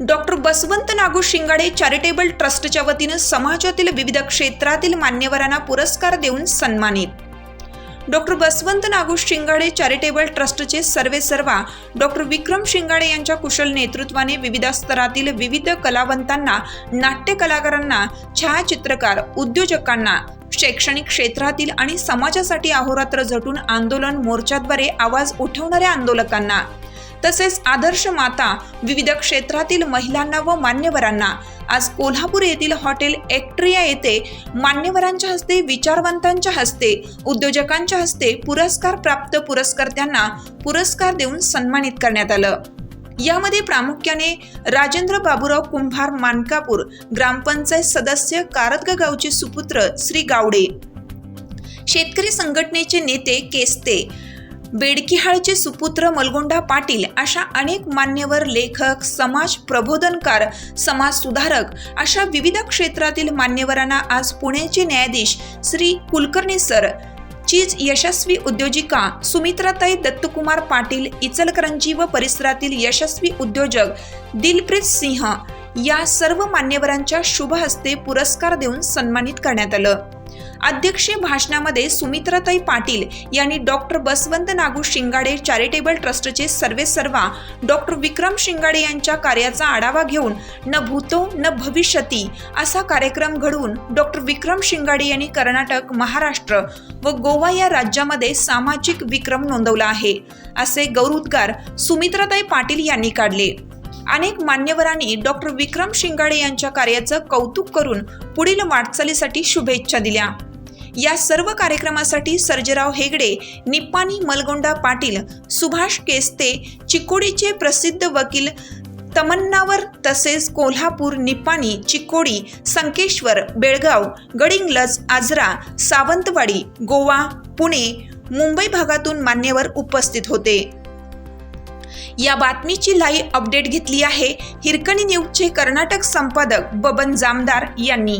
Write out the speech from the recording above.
Doctor Basavant Nagu Shingade charitable ट्रस्टच्या वतीनं समाजातील विविध क्षेत्रातील मान्यवरांना पुरस्कार देऊन सन्मानित डॉक्टर बसवंत नागू शिंगाडे चॅरिटेबल ट्रस्टचे सर्वे सर्वा डॉक्टर विक्रम शिंगाडे यांच्या कुशल नेतृत्वाने विविध स्तरातील विविध कलावंतांना नाट्य कलाकारांना छायाचित्रकार उद्योजकांना शैक्षणिक क्षेत्रातील आणि समाजासाठी अहोरात्र झटून आंदोलन मोर्चाद्वारे आवाज उठवणाऱ्या आंदोलकांना. तसेच आदर्श माता विविध क्षेत्रातील महिलांना व मान्यवरांना. आज कोल्हापूर येथील हॉटेल एक्ट्रिया येथे मान्यवरांच्या हस्ते विचारवंतांच्या हस्ते उद्योजकांच्या हस्ते पुरस्कार प्राप्त पुरस्कर्त्यांना पुरस्कार देऊन सन्मानित करण्यात आलं. यामध्ये प्रामुख्याने राजेंद्र बाबूराव कुंभार मानकापूर ग्रामपंचायत सदस्य कारतगा गावचे सुपुत्र श्री गावडे. शेतकरी संघटनेचे नेते केस्ते बेडकिहाळचे सुपुत्र मलगोंडा पाटील अशा अनेक मान्यवर लेखक समाज प्रबोधनकार समाज सुधारक अशा विविध क्षेत्रातील मान्यवरांना आज पुण्याचे न्यायाधीश श्री कुलकर्णी सर चीज यशस्वी उद्योजिका सुमित्राताई दत्तकुमार पाटील इचलकरंजी व परिसरातील यशस्वी उद्योजक दिलप्रीत सिंह या सर्व मान्यवरांच्या शुभ हस्ते पुरस्कार देऊन सन्मानित करण्यात आलं. अध्यक्षीय भाषणामध्ये सुमित्राताई पाटील यांनी डॉक्टर बसवंत नागू शिंगाडे चॅरिटेबल ट्रस्टचे सर्वे सर्वा डॉक्टर विक्रम शिंगाडे यांच्या कार्याचा आढावा घेऊन न भूतो न भविष्यती असा कार्यक्रम घडवून डॉक्टर विक्रम शिंगाडे यांनी कर्नाटक महाराष्ट्र व गोवा या राज्यामध्ये सामाजिक विक्रम नोंदवला आहे असे गौरवोद्गार सुमित्राताई पाटील यांनी काढले. अनेक मान्यवरांनी डॉक्टर विक्रम शिंगाडे यांच्या कार्याचं कौतुक करून पुढील वाटचालीसाठी शुभेच्छा दिल्या. या सर्व कार्यक्रमासाठी सर्जेराव हेगडे निप्पाणी मलगोंडा पाटील सुभाष केस्ते चिकोडीचे प्रसिद्ध वकील तमन्नावर तसेच कोल्हापूर निप्पाणी चिकोडी संकेश्वर बेळगाव गडिंगलज आजरा सावंतवाडी गोवा पुणे मुंबई भागातून मान्यवर उपस्थित होते. या बातमीची लाईव्ह अपडेट घेतली आहे हिरकणी न्यूजचे कर्नाटक संपादक बबन जामदार यांनी.